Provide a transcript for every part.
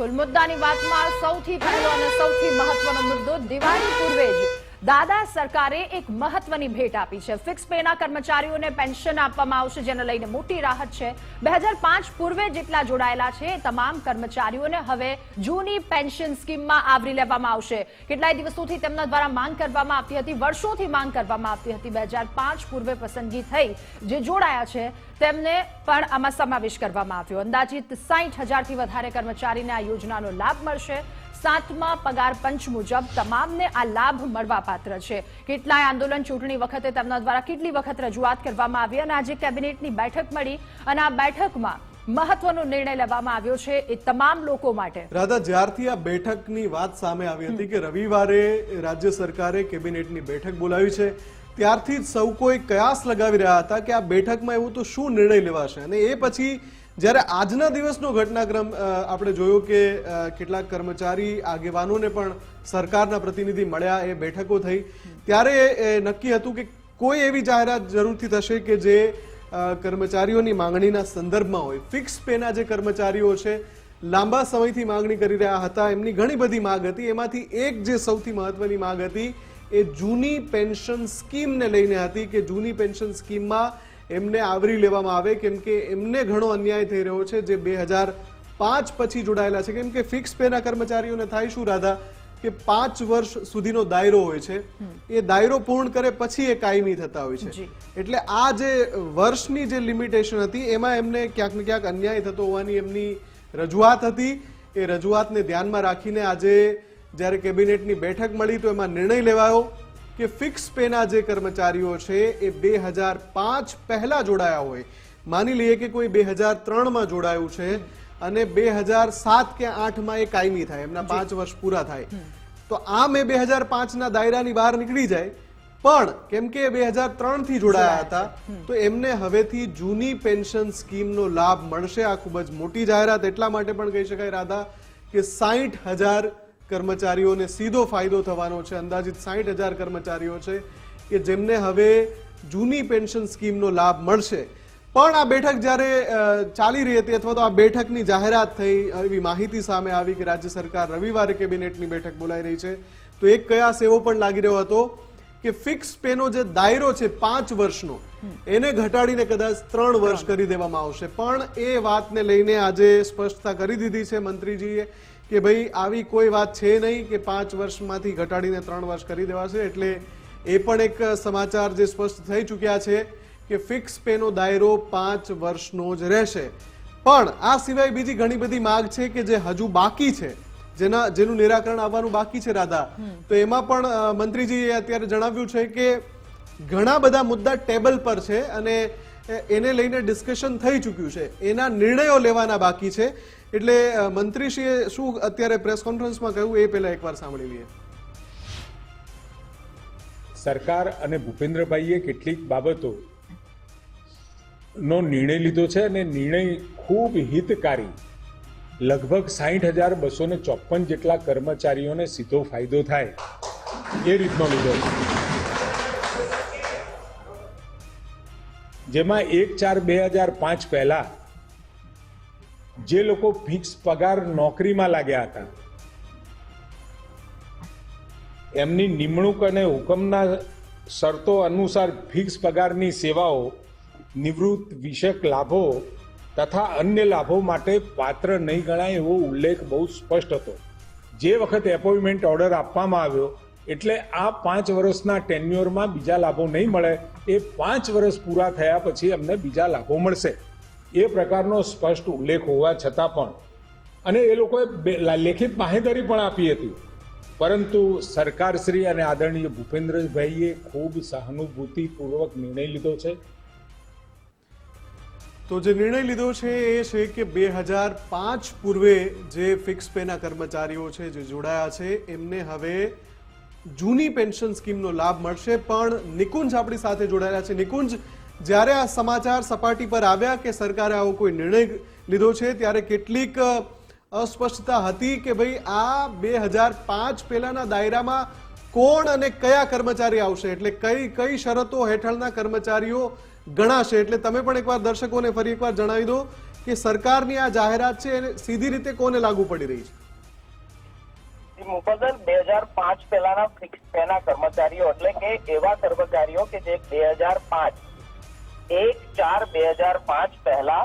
બિલકુલ મુદ્દાની વાતમાં સૌથી પહેલો અને સૌથી મહત્વનો મુદ્દો દિવાળી પૂર્વે જ. દાદા સરકારે એક મહત્વની ભેટ આપી છે. ફિક્સ પેના કર્મચારીઓને પેન્શન આપવામાં આવશે, જેને લઈને મોટી રાહત છે. બે પૂર્વે જેટલા જોડાયેલા છે તમામ કર્મચારીઓને હવે જૂની પેન્શન સ્કીમમાં આવરી લેવામાં આવશે. કેટલાય દિવસોથી તેમના દ્વારા માંગ કરવામાં આવતી હતી, વર્ષોથી માંગ કરવામાં આવતી હતી. બે પૂર્વે પસંદગી થઈ જે જોડાયા છે, તેમને પણ આમાં સમાવેશ કરવામાં આવ્યો. અંદાજિત સાહીઠ હજારથી વધારે કર્મચારીને આ યોજનાનો લાભ મળશે. સાતમા પગાર પંચ મુજબ તમામને આ લાભ મળવા પાત્ર છે. કેટલાય આંદોલન ચૂંટણી વખતે તેમના દ્વારા કેટલી વખત રજૂઆત કરવામાં આવી અને આજે કેબિનેટની બેઠક મળી અને આ બેઠકમાં મહત્વનો નિર્ણય લેવામાં આવ્યો છે એ તમામ લોકો માટે. રાધા, જ્યારથી આ બેઠકની વાત સામે આવી હતી કે રવિવારે રાજ્ય સરકારે કેબિનેટની બેઠક બોલાવી છે, ત્યારથી જ સૌ કોઈ કયાસ લગાવી રહ્યા હતા કે આ બેઠકમાં એવું તો શું નિર્ણય લેવાશે? અને એ પછી જ્યારે આજના દિવસનો ઘટનાક્રમ આપણે જોયો કે કેટલાક કર્મચારી, આગેવાનોને પણ સરકારના પ્રતિનિધિ મળ્યા, એ બેઠકો થઈ. ત્યારે નક્કી હતું કે કોઈ એવી જાહેરાત જરૂરથી થશે કે જે કર્મચારીઓની માંગણીના સંદર્ભમાં હોય. ફિક્સ પેના જે કર્મચારીઓ છે, લાંબા સમયથી માંગણી કરી રહ્યા હતા, એમની ઘણી બધી માંગ હતી. એમાંથી એક જે સૌથી મહત્વની માંગ હતી, એ જૂની પેન્શન સ્કીમને લઈને હતી કે જૂની પેન્શન સ્કીમમાં એમને આવરી લેવામાં આવે કેમ કે એમને ઘણો અન્યાય થઈ રહ્યો છે જે બે હજાર પાંચ પછી જોડાયેલા છે. કેમ કે ફિક્સ પેના કર્મચારીઓને થાય શું રાધા? કે પાંચ વર્ષ સુધીનો દાયરો હોય છે. એ દાયરો પૂર્ણ કરે પછી એ કાયમી થતા હોય છે. એટલે આ જે વર્ષની જે લિમિટેશન હતી એમાં એમને ક્યાંક ને ક્યાંક અન્યાય થતો હોવાની એમની રજૂઆત હતી. એ રજૂઆતને ધ્યાનમાં રાખીને આજે જ્યારે કેબિનેટની બેઠક મળી તો એમાં નિર્ણય લેવાયો. કે ફિક્સ પેના જે કર્મચારીઓ છે એ બે હજાર પાંચ પહેલા જોડાયા હોય. માની લઈએ કે કોઈ બે હજાર ત્રણમાં જોડાયું છે અને બે હજાર સાત કે આઠમાં એ કાયમી થાય એમના પાંચ વર્ષ પૂરા થાય. તો આમ એ બે હજાર પાંચના દાયરાની બહાર નીકળી જાય. પણ કેમ કે બે હજાર ત્રણથી જોડાયા હતા તો એમને હવેથી જૂની પેન્શન સ્કીમનો લાભ મળશે. આ ખૂબ જ મોટી જાહેરાત. એટલા માટે પણ કહી શકાય રાધા કે સાહીઠ હજાર કર્મચારીઓને સીધો ફાયદો થવાનો છે. અંદાજિત સાહીઠ હજાર કર્મચારીઓ છે કે જેમને હવે જૂની પેન્શન સ્કીમનો લાભ મળશે. પણ આ બેઠક જ્યારે ચાલી રહી હતી અથવા તો આ બેઠકની જાહેરાત થઈ એવી માહિતી સામે આવી કે રાજ્ય સરકાર રવિવારે કેબિનેટની બેઠક બોલાઈ રહી છે તો એક કયાસ એવો પણ લાગી રહ્યો હતો કે ફિક્સ પેનો જે દાયરો છે પાંચ વર્ષનો એને ઘટાડીને કદાચ ત્રણ વર્ષ કરી દેવામાં આવશે. પણ એ વાતને લઈને આજે સ્પષ્ટતા કરી દીધી છે મંત્રીજીએ. કે ભાઈ આવી કોઈ વાત છે નહીં કે પાંચ વર્ષમાંથી ઘટાડીને ત્રણ વર્ષ કરી દેવાશે? એટલે એ પણ એક સમાચાર જે સ્પષ્ટ થઈ ચૂક્યા છે કે ફિક્સ પેનો દાયરો પાંચ વર્ષનો જ રહેશે. પણ આ સિવાય બીજી ઘણી બધી માગ છે કે જે હજુ બાકી છે જેના જેનું નિરાકરણ આવવાનું બાકી છે રાધા. તો એમાં પણ મંત્રીજીએ અત્યારે જણાવ્યું છે કે ઘણા બધા મુદ્દા ટેબલ પર છે અને એને લઈને ડિસ્કશન થઈ ચૂક્યું છે. એના નિર્ણયો લેવાના બાકી છે. એટલે મંત્રીશ્રીએ શું અત્યારે પ્રેસ કોન્ફરન્સમાં કહ્યું એ પહેલા એકવાર સાંભળી લઈએ. સરકાર અને ભૂપેન્દ્રભાઈએ કેટલીક બાબતો નો નિર્ણય લીધો છે અને નિર્ણય ખૂબ હિતકારી, લગભગ સાહીઠ હજાર બસો ને ચોપન જેટલા કર્મચારીઓને સીધો ફાયદો થાય એ રીતનો લીધો જેમાં એક ચાર બે હજાર પાંચ પહેલા જે લોકો ફિક્સ પગાર નોકરીમાં લાગ્યા હતા, એમની નિમણૂક અને હુકમના શરતો અનુસાર ફિક્સ પગારની સેવાઓ, નિવૃત્ત વિષયક લાભો તથા અન્ય લાભો માટે પાત્ર નહીં ગણાય એવો ઉલ્લેખ બહુ સ્પષ્ટ હતો. જે વખત એપોઇન્ટમેન્ટ ઓર્ડર આપવામાં આવ્યો, એટલે આ પાંચ વર્ષના ટેન્યુઅરમાં બીજા લાભો નહીં મળે, એ પાંચ વર્ષ પૂરા થયા પછી અમને બીજા લાભો મળશે. એ પ્રકારનો સ્પષ્ટ ઉલ્લેખ હોવા છતાં પણ, અને એ લોકોએ લેખિત માહિતી પણ આપી હતી. પરંતુ સરકારશ્રી અને આદરણીય ભૂપેન્દ્રભાઈએ ખૂબ સહાનુભૂતિપૂર્વક નિર્ણય લીધો છે. તો જે નિર્ણય લીધો છે એ છે કે બે હજાર પાંચ પૂર્વે જે ફિક્સ પેના કર્મચારીઓ છે, જે જોડાયા છે, એમને હવે જૂની પેન્શન સ્કીમનો લાભ મળશે. પણ નિકુંજ આપણી સાથે જોડાયેલા છે. નિકુંજ જ્યારે આ સમાચાર સપાટી પર આવ્યા કે સરકારે આવો કોઈ નિર્ણય લીધો છે, ત્યારે કેટલીક અસ્પષ્ટતા હતી કે ભાઈ આ બે હજાર પાંચ પહેલાના દાયરામાં કોણ અને કયા કર્મચારી આવશે? એટલે કઈ કઈ શરતો હેઠળના કર્મચારીઓ ગણાશે? એટલે તમે પણ એકવાર દર્શકોને ફરી એકવાર જણાવી દો કે સરકારની આ જાહેરાત છે એને સીધી રીતે કોને લાગુ પડી રહી છે? મુકદ્દર બે હજાર પાંચ પહેલાના ફિક્સ પેના કર્મચારીઓ. એટલે કે એવા કર્મચારીઓ કે જે બે હજાર પાંચ એક ચાર બે હજાર પાંચ પહેલા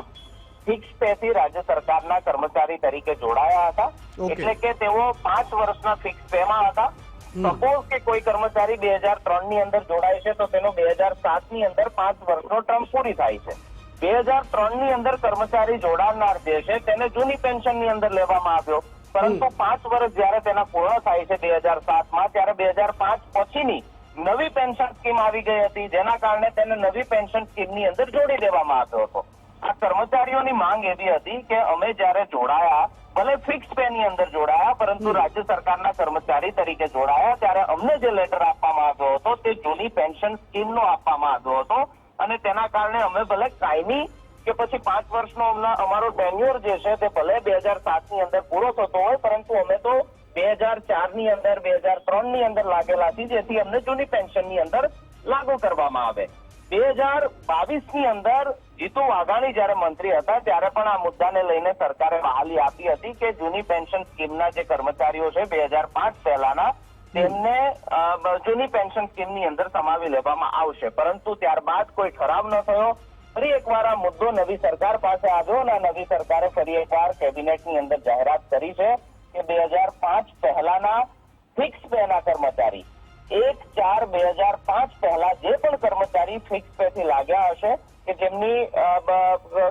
ફિક્સ પેથી રાજ્ય સરકારના કર્મચારી તરીકે જોડાયા હતા. એટલે કે તેઓ પાંચ વર્ષના ફિક્સ પે માં હતા. સપોઝ કે કોઈ કર્મચારી બે હજાર ત્રણની અંદર જોડાય છે તો તેનો બે હજાર સાતની અંદર પાંચ વર્ષનો ટર્મ પૂરી થાય છે. બે હજાર ત્રણની અંદર કર્મચારી જોડાનાર જે છે તેને જૂની પેન્શનની અંદર લેવામાં આવ્યો. પરંતુ પાંચ વર્ષ જયારે તેના પૂર્ણ થાય છે બે હજાર સાતમાં ત્યારે બે હજાર પાંચ પછીની નવી પેન્શન સ્કીમ આવી ગઈ હતી. જેના કારણે તેને નવી પેન્શન સ્કીમની અંદર જોડી દેવામાં આવ્યો હતો. આ કર્મચારીઓની માંગ એવી હતી કે અમે જ્યારે જોડાયા ભલે ફિક્સ પે ની અંદર જોડાયા પરંતુ રાજ્ય સરકારના કર્મચારી તરીકે જોડાયા ત્યારે અમને જે લેટર આપવામાં આવ્યો હતો તે જૂની પેન્શન સ્કીમનો આપવામાં આવ્યો હતો. અને તેના કારણે અમે ભલે કાયમી કે પછી પાંચ વર્ષનો અમારો ટેન્યુઅર જે છે તે ભલે બે હજાર સાતની અંદર પૂરો થતો હોય પરંતુ અમે તો બે હજાર ચારની અંદર, બે હજાર ત્રણની અંદર લાગેલા છે, જેથી અમને જૂની પેન્શનની અંદર લાગુ કરવામાં આવે. બે હજાર બાવીસની અંદર જીતુ વાઘાણી જયારે મંત્રી હતા, ત્યારે પણ આ મુદ્દાને લઈને સરકારે બહાલી આપી હતી કે જૂની પેન્શન સ્કીમના જે કર્મચારીઓ છે, બે હજાર પાંચ પહેલાના, તેમને જૂની પેન્શન સ્કીમની અંદર સમાવી લેવામાં આવશે. પરંતુ ત્યારબાદ કોઈ ઠરાવ ન થયો. ફરી એકવાર આ મુદ્દો નવી સરકાર પાસે આવ્યો અને નવી સરકારે ફરી એકવાર કેબિનેટની અંદર જાહેરાત કરી છે. કે બે હજાર પાંચ પહેલાના ફિક્સ પેના કર્મચારી એક ચાર બે હજાર પાંચ પહેલા જે પણ કર્મચારી ફિક્સ પે થી લાગ્યા હશે, કે જેમની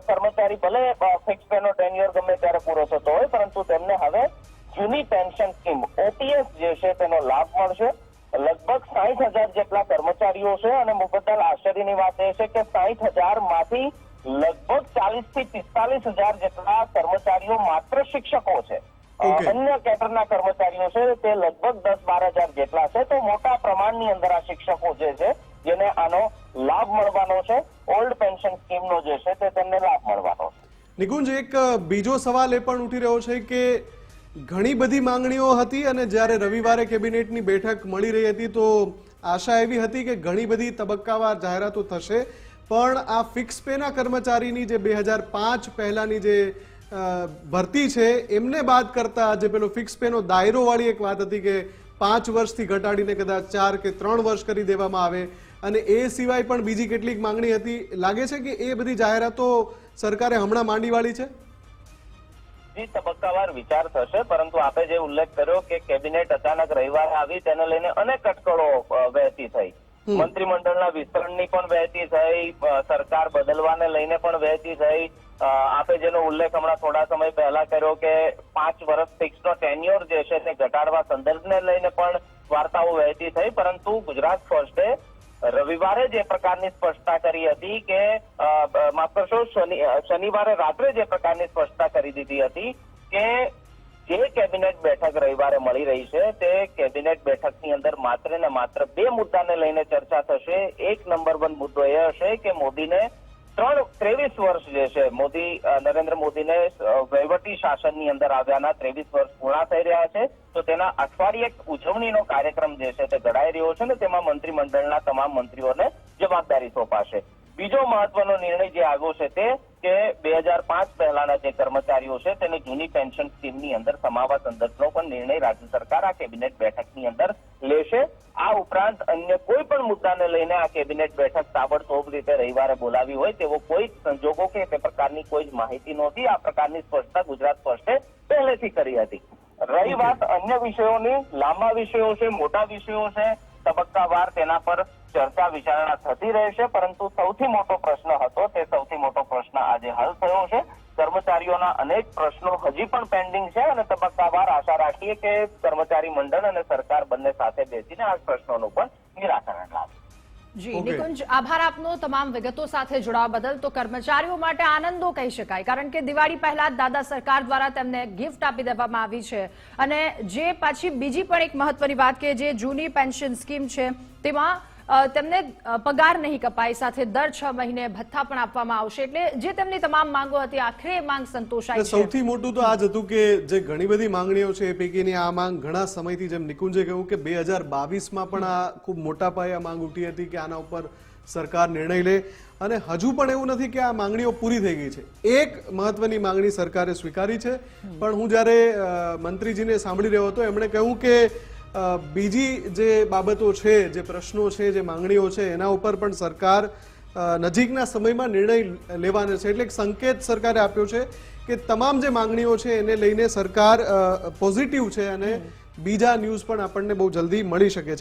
કર્મચારી ભલે ફિક્સ પે નો ટેન્યુઅર ગમે ત્યારે પૂરો થતો હોય, પરંતુ તેમને હવે જૂની પેન્શન સ્કીમ ઓટીએસ જે છે, તેનો લાભ મળશે લગભગ સાહીઠ હજાર જેટલા કર્મચારીઓ છે, અને મુકદ્દલ આશ્ચર્યની વાત એ છે કે સાહીઠ હજારમાંથી લગભગ ચાલીસથી પિસ્તાલીસ હજાર જેટલા કર્મચારીઓ માત્ર શિક્ષકો છે. અન્ય કેટરના કર્મચારીઓ છે તે લગભગ દસ બાર હજાર જેટલા છે. તો મોટા પ્રમાણની અંદર આ શિક્ષકો જે છે જેને આનો લાભ મળવાનો છે ઓલ્ડ પેન્શન સ્કીમનો જે છે તે તેમને લાભ મળવાનો છે. નિકુંજ એક બીજો સવાલ એ પણ ઉઠી રહ્યો છે કે ઘણી બધી માંગણીઓ હતી અને જ્યારે રવિવારે કેબિનેટની બેઠક મળી રહી હતી તો આશા એવી હતી કે ઘણી બધી તબક્કાવાર જાહેરાતો થશે. પણ આ ફિક્સ પેના કર્મચારીની જે બે હજાર પાંચ પહેલાની જે ભરતી છે એમને બાદ કરતા જે પેલો ફિક્સ પેનો દાયરો વાળી એક વાત હતી કે પાંચ વર્ષથી ઘટાડીને કદાચ ચાર કે ત્રણ વર્ષ કરી દેવામાં આવે. અને એ સિવાય પણ બીજી કેટલીક માંગણી હતી. લાગે છે કે એ બધી જાહેરાતો સરકારે હમણાં માંડી વાળી છે? જી તબક્કાવાર વિચાર થશે પરંતુ આપે જે ઉલ્લેખ કર્યો કે કેબિનેટ અચાનક રવિવારે આવી તેને લઈને અનેક અટકળો વહેતી થઈ. મંત્રીમંડળના વિસ્તરણની પણ વહેતી થઈ સરકાર બદલવાને લઈને પણ વહેતી થઈ. આપે જેનો ઉલ્લેખ હમણાં થોડા સમય પહેલા કર્યો કે પાંચ વર્ષ ફિક્સનો ટેન્યોર જે છે તે ઘટાડવા સંદર્ભને લઈને પણ વાર્તાઓ વહેતી થઈ, પરંતુ ગુજરાત ફર્સ્ટે રવિવારે જે પ્રકારની સ્પષ્ટતા કરી હતી કે માફ કરશો શનિવારે રાત્રે જે પ્રકારની સ્પષ્ટતા કરી દીધી હતી કે જે કેબિનેટ બેઠક રવિવારે મળી રહી છે, તે કેબિનેટ બેઠકની અંદર માત્ર ને માત્ર બે મુદ્દાને લઈને ચર્ચા થશે. એક નંબર વન મુદ્દો એ હશે કે મોદીને ત્રણ, ત્રેવીસ વર્ષ જે છે, મોદી નરેન્દ્ર મોદીને વહીવટી શાસનની અંદર આવ્યાના ત્રેવીસ વર્ષ પૂર્ણ થઈ રહ્યા છે. તો તેના અઠવાડિયે ઉજવણીનો કાર્યક્રમ જે છે તે ઘડાઈ રહ્યો છે ને તેમાં મંત્રીમંડળના તમામ મંત્રીઓને જવાબદારી સોંપાશે. બીજો મહત્વનો નિર્ણય જે આવ્યો છે તે કે બે હજાર પાંચ પહેલાના જે કર્મચારીઓ છે, તેને જૂની પેન્શન સ્કીમની અંદર સમાવવા સંદર્ભનો પણ નિર્ણય રાજ્ય સરકાર આ કેબિનેટ બેઠકની અંદર લેશે. આ ઉપરાંત અન્ય કોઈ પણ મુદ્દાને લઈને આ કેબિનેટ બેઠક તાબડતોબ રીતે રવિવારે બોલાવી હોય, તેવો કોઈ સંજોગો કે તે પ્રકારની કોઈ જ માહિતી નહોતી. આ પ્રકારની સ્પષ્ટતા ગુજરાત ફર્સ્ટે પહેલેથી કરી હતી. રહી વાત અન્ય વિષયોની, લાંબા વિષયો છે, મોટા વિષયો છે તબક્કાવાર તેના પર ચર્ચા વિચારણા થતી રહેશે પરંતુ સૌથી મોટો પ્રશ્ન હતો, તે સૌથી મોટો પ્રશ્ન આજે હલ થયો છે. કર્મચારીઓના અનેક પ્રશ્નો હજી પણ પેન્ડિંગ છે અને તબક્કાવાર આશા રાખીએ કે કર્મચારી મંડળ અને સરકાર બંને સાથે બેસીને આ પ્રશ્નોનું પણ નિરાકરણ લાવે જી. નિકુંજ આભાર આપનો તમામ વિગતો સાથે જોડાવા બદલ તો કર્મચારીઓ માટે આનંદો કહી શકાય કારણ કે દિવાળી પહેલા દાદા સરકાર દ્વારા તેમને ગિફ્ટ આપી દેવામાં આવી છે અને જે પાછી બીજી પણ એક મહત્વની વાત કે જે જૂની પેન્શન સ્કીમ છે તેમાં તેમને પગાર નહીં કપાય સાથે દર છ મહિને ભથ્થા પણ આપવામાં આવશે. એટલે જે તેમની તમામ માંગો હતી આખરે માંગ સંતોષાય છે. સૌથી મોટું તો આ જ હતું કે જે ઘણી બધી માંગણીઓ છે એ પૈકીની આ માંગ ઘણા સમયથી જેમ નિકુંજે કહ્યું કે બે હજાર બાવીસમાં પણ આ ખૂબ મોટા પાયે આ માંગ ઉઠી હતી કે આના ઉપર સરકાર નિર્ણય લે. અને હજુ પણ એવું નથી કે આ માંગણીઓ પૂરી થઈ ગઈ છે. એક મહત્વની માંગણી સરકારે સ્વીકારી છે. પણ હું જ્યારે મંત્રીજીને સાંભળી રહ્યો હતો એમણે કહ્યું કે બીજી જે બાબતો છે જે પ્રશ્નો છે જે માંગણીઓ છે એના ઉપર પણ સરકાર નજીકના સમયમાં નિર્ણય લેવાનો છે. એટલે એક સંકેત સરકારે આપ્યો છે કે તમામ જે માંગણીઓ છે એને લઈને સરકાર પોઝિટિવ છે અને બીજા ન્યૂઝ પણ આપણને બહુ જલ્દી મળી શકે છે.